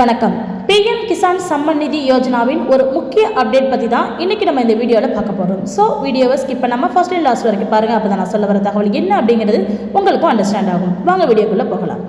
வணக்கம். PM Kisan summon நிதி யோஜனாவின் ஒரு முக்கிய அப்டேட் பற்றி தான் இன்றைக்கி நம்ம இந்த வீடியோவில் பார்க்க போகிறோம் ஸோ வீடியோவை ஸ்கிப் பண்ணாமல் ஃபர்ஸ்ட் அண்ட் லாஸ்ட் வரைக்கும் பாருங்கள் அப்போ தான் நான் சொல்ல வர தகவல் என்ன அப்படிங்கிறது உங்களுக்கும் அண்டர்ஸ்டாண்ட் ஆகும். வாங்க வீடியோக்குள்ளே போகலாம்.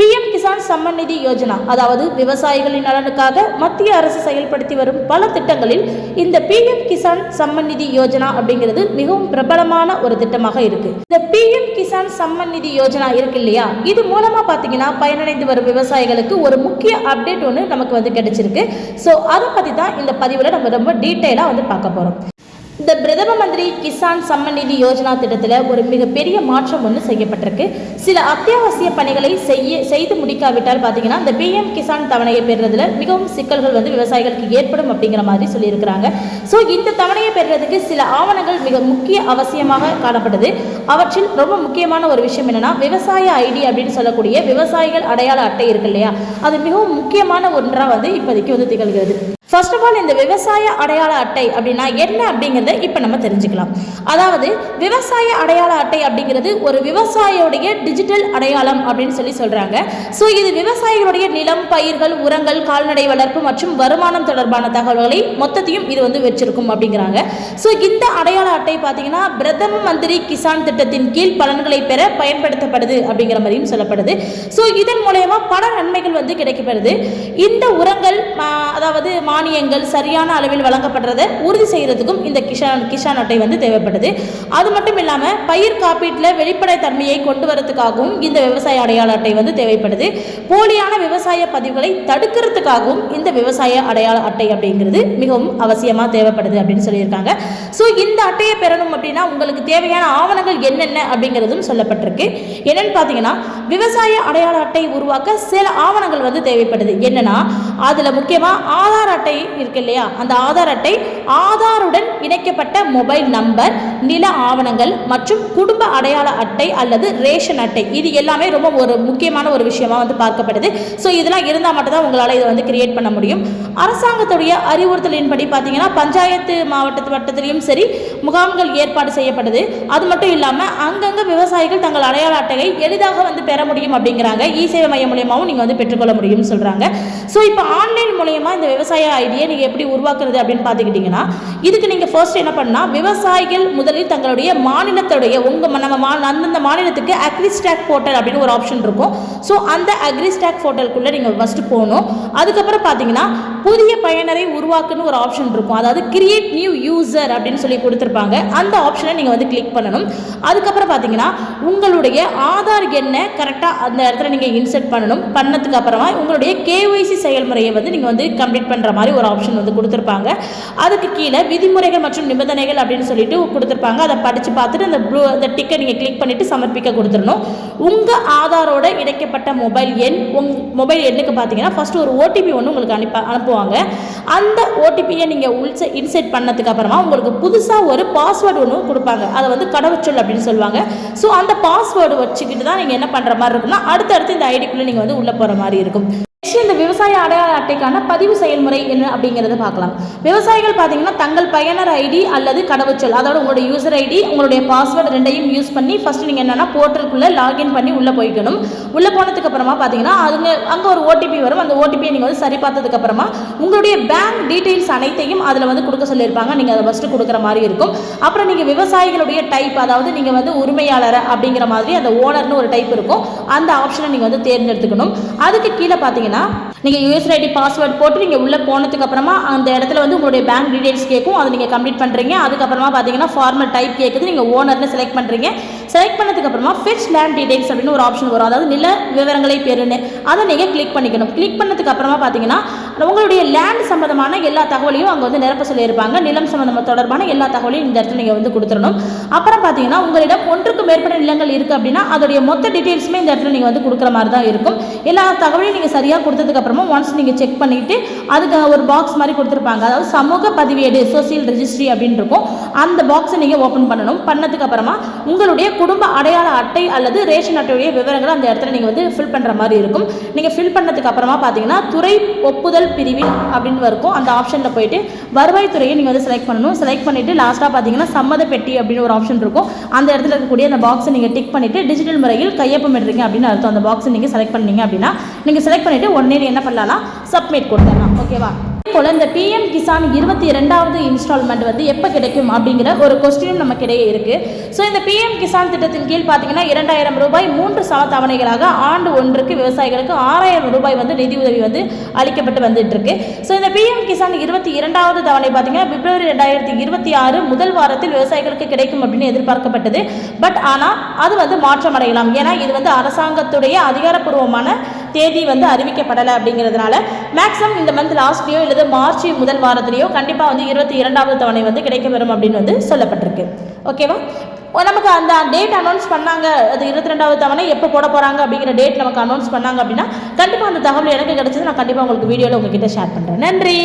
பிஎம் கிசான் சம்மன் நிதி யோஜனா அதாவது விவசாயிகளின் நலனுக்காக மத்திய அரசு செயல்படுத்தி வரும் பல திட்டங்களில் இந்த பிஎம் கிசான் சம்மன் நிதி யோஜனா அப்படிங்கிறது மிகவும் பிரபலமான ஒரு திட்டமாக இருக்கு. இந்த பிஎம் கிசான் சம்மன் நிதி யோஜனா இருக்கு இல்லையா? இது மூலமா பாத்தீங்கன்னா பயனடைந்து வரும் விவசாயிகளுக்கு ஒரு முக்கிய அப்டேட் ஒன்று நமக்கு வந்து கிடைச்சிருக்கு. ஸோ அதை பத்தி தான் இந்த பதிவில் நம்ம ரொம்ப டீட்டெயிலாக வந்து பார்க்க போறோம். இந்த பிரதம மந்திரி கிசான் சம்மன் நிதி யோஜனா திட்டத்தில் ஒரு மிகப்பெரிய மாற்றம் ஒன்று செய்யப்பட்டிருக்கு. சில அத்தியாவசிய பணிகளை செய்ய செய்து முடிக்காவிட்டால் பார்த்தீங்கன்னா இந்த பிஎம் கிசான் தவணையை பெறுறதுல மிகவும் சிக்கல்கள் வந்து விவசாயிகளுக்கு ஏற்படும் அப்படிங்கிற மாதிரி சொல்லியிருக்கிறாங்க. ஸோ இந்த தவணையை பெறுறதுக்கு சில ஆவணங்கள் மிக முக்கிய அவசியமாக காணப்படுது. அவற்றில் ரொம்ப முக்கியமான ஒரு விஷயம் என்னென்னா விவசாய ஐடி அப்படின்னு சொல்லக்கூடிய விவசாயிகள் அடையாள அட்டை இருக்கு இல்லையா? அது மிகவும் முக்கியமான ஒன்றாக வந்து இப்போதைக்கு வந்து திகழ்கிறது. ஃபர்ஸ்ட் ஆஃப் ஆல் இந்த விவசாய அடையாள அட்டை அப்படின்னா என்ன அப்படிங்கிறத இப்போ நம்ம தெரிஞ்சுக்கலாம். அதாவது விவசாய அடையாள அட்டை அப்படிங்கிறது ஒரு விவசாயியுடைய டிஜிட்டல் அடையாளம் அப்படின்னு சொல்லி சொல்கிறாங்க ஸோ இது விவசாயிகளுடைய நிலம் பயிர்கள் உரங்கள் கால்நடை வளர்ப்பு மற்றும் வருமானம் தொடர்பான தகவல்களை மொத்தத்தையும் இது வந்து வச்சிருக்கும் அப்படிங்கிறாங்க. ஸோ இந்த அடையாள அட்டை பார்த்தீங்கன்னா பிரதம மந்திரி கிசான் திட்டத்தின் கீழ் பலன்களை பெற பயன்படுத்தப்படுது அப்படிங்கிற மாதிரியும் சொல்லப்படுது. ஸோ இதன் மூலயமா பல நன்மைகள் வந்து கிடைக்கப்படுது. இந்த உரங்கள் அதாவது அதாவது மானியங்கள் சரியான அளவில் வழங்கப்படுறதை உறுதி செய்யறதுக்கும் இந்த கிஷான் கிஷான் அட்டை வந்து தேவைப்படுது அது மட்டும் இல்லாமல் பயிர் காப்பீட்டில் வெளிப்படைத்தன்மையை கொண்டு வரதுக்காகவும் இந்த விவசாய அடையாள அட்டை வந்து தேவைப்படுது. போலியான விவசாய பதிவுகளை தடுக்கிறதுக்காகவும் இந்த விவசாய அடையாள அட்டை அப்படிங்கிறது மிகவும் அவசியமாக தேவைப்படுது அப்படின்னு சொல்லியிருக்காங்க. ஸோ இந்த அட்டையை பெறணும் அப்படின்னா உங்களுக்கு தேவையான ஆவணங்கள் என்னென்ன அப்படிங்கிறதும் சொல்லப்பட்டிருக்கு. என்னன்னு பார்த்தீங்கன்னா விவசாய அடையாள அட்டை உருவாக்க சில ஆவணங்கள் வந்து தேவைப்படுது. என்னன்னா அதில் முக்கியமாக ஆதார் அட்டை இருக்கு இல்லையா? அந்த ஆதார் அட்டை ஆதாருடன் இணைக்கப்பட்ட மொபைல் நம்பர் நில ஆவணங்கள் மற்றும் குடும்ப அடையாள அட்டை அல்லது ரேஷன் அட்டை. இது எல்லாமே ரொம்ப ஒரு முக்கியமான ஒரு விஷயமா வந்து பார்க்கப்படுது. ஸோ இதெல்லாம் இருந்தால் மட்டும்தான் உங்களால் இதை வந்து கிரியேட் பண்ண முடியும். அரசாங்கத்துடைய அறிவுறுத்தலின்படி பார்த்தீங்கன்னா பஞ்சாயத்து மாவட்டத்து வட்டத்திலையும் சரி முகாம்கள் ஏற்பாடு செய்யப்படுது. அது மட்டும் இல்லாமல் அங்கங்கே விவசாயிகள் தங்கள் அடையாள அட்டையை எளிதாக வந்து பெற முடியும் அப்படிங்கிறாங்க. இ சேவை மையம் மூலியமாகவும் நீங்கள் வந்து பெற்றுக்கொள்ள முடியும்னு சொல்கிறாங்க ஸோ இப்போ ஆன்லைன் மூலயமா இந்த விவசாய ஐடியை நீங்கள் எப்படி உருவாக்குறது அப்படின்னு பார்த்துக்கிட்டிங்கன்னா இதுக்கு நீங்கள் ஃபர்ஸ்ட் என்ன பண்ணால் விவசாயிகள் முதலில் தங்களுடைய மாநிலத்துடைய உங்கள் நம்ம மா அந்தந்த மாநிலத்துக்கு அக்ரிஸ்டாக் போர்ட்டல் அப்படின்னு ஒரு ஆப்ஷன் இருக்கும். ஸோ அந்த அக்ரிஸ்டாக் போர்ட்டலுக்குள்ளே நீங்கள் ஃபஸ்ட்டு போகணும். அதுக்கப்புறம் பார்த்தீங்கன்னா புதிய பயனரை உருவாக்குன்னு ஒரு ஆப்ஷன் இருக்கும். அதாவது கிரியேட் நியூ யூசர் அப்படின்னு சொல்லி கொடுத்துருப்பாங்க. அந்த ஆப்ஷனை நீங்கள் வந்து கிளிக் பண்ணணும். அதுக்கப்புறம் பார்த்தீங்கன்னா உங்களுடைய ஆதார் எண்ணை கரெக்டாக அந்த இடத்துல நீங்கள் இன்சர்ட் பண்ணணும். பண்ணதுக்கு அப்புறமா உங்களுடைய கேஒய்சி செயல்முறையை வந்து நீங்கள் வந்து கம்ப்ளீட் பண்ணுற மாதிரி ஒரு ஆப்ஷன் வந்து கொடுத்துருப்பாங்க. அதுக்கு கீழே விதிமுறைகள் மற்றும் நிபந்தனைகள் அப்படின்னு சொல்லிட்டு கொடுத்துருப்பாங்க. அதை படித்து பார்த்துட்டு அந்த ப்ளூ அந்த டிக்கை நீங்கள் கிளிக் பண்ணிவிட்டு சமர்ப்பிக்க கொடுத்துடணும். உங்கள் ஆதாரோட இணைக்கப்பட்ட மொபைல் எண் உங் மொபைல் எண்ணுக்கு பார்த்தீங்கன்னா ஃபஸ்ட்டு ஒரு ஓடிபி ஒன்று உங்களுக்கு அனுப்ப அனுப்புவாங்க அந்த ஓடிபியை நீங்கள் உள்ச இன்செட் பண்ணதுக்கு அப்புறமா உங்களுக்கு புதுசாக ஒரு பாஸ்வேர்டு ஒன்று கொடுப்பாங்க. அதை வந்து கடவுச்சொல் அப்படின்னு சொல்லுவாங்க. ஸோ அந்த பாஸ்வேர்டு வச்சுக்கிட்டு தான் நீங்கள் என்ன பண்ணுற மாதிரி இருக்குன்னா அடுத்தடுத்து இந்த ஐடிக்குள்ளே நீங்கள் வந்து உள்ளே போகிற மாதிரி இருக்கும். நெக்ஸ்ட் இந்த விவசாய அடையாள அட்டைக்கான பதிவு செயல்முறை என்ன அப்படிங்கிறத பார்க்கலாம். விவசாயிகள் பார்த்தீங்கன்னா தங்கள் பயனர் ஐடி அல்லது கடவுச்சொல் அதாவது உங்களுடைய யூசர் ஐடி உங்களுடைய பாஸ்வேர்டு ரெண்டையும் யூஸ் பண்ணி ஃபர்ஸ்ட் நீங்கள் என்னென்னா போர்ட்டலுக்குள்ளே லாகின் பண்ணி உள்ளே போய்க்கணும். உள்ளே போனதுக்கு அப்புறமா பார்த்தீங்கன்னா அதுங்க அங்கே ஒரு ஓடிபி வரும். அந்த ஓடிபியை நீங்கள் வந்து சரி பார்த்ததுக்கு அப்புறமா உங்களுடைய பேங்க் டீட்டெயில்ஸ் அனைத்தையும் அதில் வந்து கொடுக்க சொல்லியிருப்பாங்க. நீங்கள் அதை ஃபஸ்ட்டு கொடுக்குற மாதிரி இருக்கும். அப்புறம் நீங்கள் விவசாயிகளுடைய டைப் அதாவது நீங்கள் வந்து உரிமையாளர் அப்படிங்கிற மாதிரி அந்த ஓனர்னு ஒரு டைப் இருக்கும். அந்த ஆப்ஷனை நீங்கள் வந்து தேர்ந்தெடுத்துக்கணும். அதுக்கு கீழே பார்த்தீங்கன்னா நீங்கள் யூஎஸ்ஐடி ஐடி பாஸ்வேர்ட் போட்டு நீங்கள் உள்ளே போனதுக்கு அப்புறமா அந்த இடத்துல வந்து உங்களுடைய பேங்க் டீடைல்ஸ் கேட்கும். அதை நீங்கள் கம்ப்ளீட் பண்ணுறீங்க அதுக்கப்புறமா பார்த்தீங்கன்னா ஃபார்மல் டைப் கேட்குது நீங்கள் ஓனர்னு செலக்ட் பண்ணுறீங்க செலக்ட் பண்ணதுக்கு அப்புறமா ஃபெச் லேண்ட் டீடைல்ஸ் அப்படின்னு ஒரு ஆப்ஷன் வரும். அதாவது நில விவரங்களை பெறுன்னு. அதை நீங்கள் கிளிக் பண்ணிக்கணும். கிளிக் பண்ணதுக்கு அப்புறமா பார்த்தீங்கன்னா உங்களுடைய லேண்ட் சம்மந்தமான எல்லா தகவலையும் அங்கே வந்து நிரப்ப சொல்லியிருப்பாங்க. நிலம் சம்மந்தமாக தொடர்பான எல்லா தகவலையும் இந்த இடத்துல நீங்கள் வந்து கொடுத்துடணும். அப்புறம் பார்த்தீங்கன்னா உங்களிடம் ஒன்றுக்கு மேற்பட்ட நிலங்கள் இருக்குது அப்படின்னா அதோடைய மொத்த டீட்டெயில்ஸுமே இந்த இடத்துல நீங்கள் வந்து கொடுக்குற மாதிரி தான் இருக்கும். எல்லா தகவலையும் நீங்கள் சரியாக கொடுத்ததுக்கு அப்புறமா ஒன்ஸ் நீங்கள் செக் பண்ணிவிட்டு அதுக்கு ஒரு பாக்ஸ் மாதிரி கொடுத்துருப்பாங்க. அதாவது சமூக பதிவேடு சோசியல் ரெஜிஸ்ட்ரி அப்படின்னு இருக்கும். அந்த பாக்ஸை நீங்கள் ஓப்பன் பண்ணணும். பண்ணதுக்கு அப்புறமா உங்களுடைய குடும்ப அடையாள அட்டை அல்லது ரேஷன் அட்டையுடைய விவரங்களை அந்த இடத்துல நீங்கள் வந்து ஃபில் பண்ணுற மாதிரி இருக்கும். நீங்கள் ஃபில் பண்ணதுக்கு அப்புறமா பார்த்தீங்கன்னா துறை ஒப்புதல் பிரிவில் அப்படின்னு இருக்கும். அந்த ஆப்ஷனில் போயிட்டு வருவாய்த்துறையை நீங்கள் வந்து செலக்ட் பண்ணணும். செலக்ட் பண்ணிவிட்டு லாஸ்ட்டாக பார்த்தீங்கன்னா சம்மத பெட்டி அப்படின்னு ஒரு ஆப்ஷன் இருக்கும். அந்த இடத்துல இருக்கக்கூடிய அந்த பாக்ஸை நீங்கள் டிக் பண்ணிவிட்டு டிஜிட்டல் முறையில் கையொப்பமிடுறீங்க அப்படின்னு அர்த்தம். அந்த பாக்ஸை நீங்கள் செலக்ட் பண்ணீங்க அப்படின்னா நீங்கள் செலக்ட் பண்ணிவிட்டு உடனே என்ன பண்ணலாம் சப்மிட் கொடுத்துடலாம். ஓகேவா போல் இந்த பிஎம் கிசான் இருபத்தி இரண்டாவது இன்ஸ்டால்மெண்ட் வந்து எப்போ கிடைக்கும் அப்படிங்கிற ஒரு கொஸ்டினும் நமக்கு இடையே இருக்குது ஸோ இந்த பிஎம் கிசான் திட்டத்தின் கீழ் பார்த்தீங்கன்னா இரண்டாயிரம் ரூபாய் மூன்று சம தவணைகளாக ஆண்டு ஒன்றுக்கு விவசாயிகளுக்கு ஆறாயிரம் ரூபாய் வந்து நிதியுதவி வந்து அளிக்கப்பட்டு வந்துட்டு இருக்கு ஸோ இந்த பிஎம் கிசான் இருபத்தி இரண்டாவது தவணை பார்த்தீங்கன்னா பிப்ரவரி ரெண்டாயிரத்தி இருபத்தி ஆறு முதல் வாரத்தில் விவசாயிகளுக்கு கிடைக்கும் அப்படின்னு எதிர்பார்க்கப்பட்டது. பட் ஆனால் அது வந்து மாற்றம் அடையலாம் ஏன்னா இது வந்து அரசாங்கத்துடைய அதிகாரப்பூர்வமான தேதி வந்து அறிவிக்கப்படலை அப்படிங்கிறதுனால மேக்ஸிமம் இந்த மந்த் லாஸ்ட்லேயோ இல்லது மார்ச் முதல் வாரத்திலேயோ கண்டிப்பாக வந்து இருபத்தி இரண்டாவது தவணை வந்து கிடைக்க வரும் அப்படின்னு வந்து சொல்லப்பட்டிருக்கு. ஓகேவா ஓ, நமக்கு அந்த டேட் அனௌன்ஸ் பண்ணாங்க. அது இருபத்தி ரெண்டாவது தவணை எப்போ போட போகிறாங்க அப்படிங்கிற டேட் நமக்கு அனௌன்ஸ் பண்ணாங்க அப்படின்னா கண்டிப்பாக அந்த தகவல் எனக்கு கிடைச்சது நான் கண்டிப்பாக உங்களுக்கு வீடியோவில் உங்ககிட்ட ஷேர் பண்ணுறேன் நன்றி!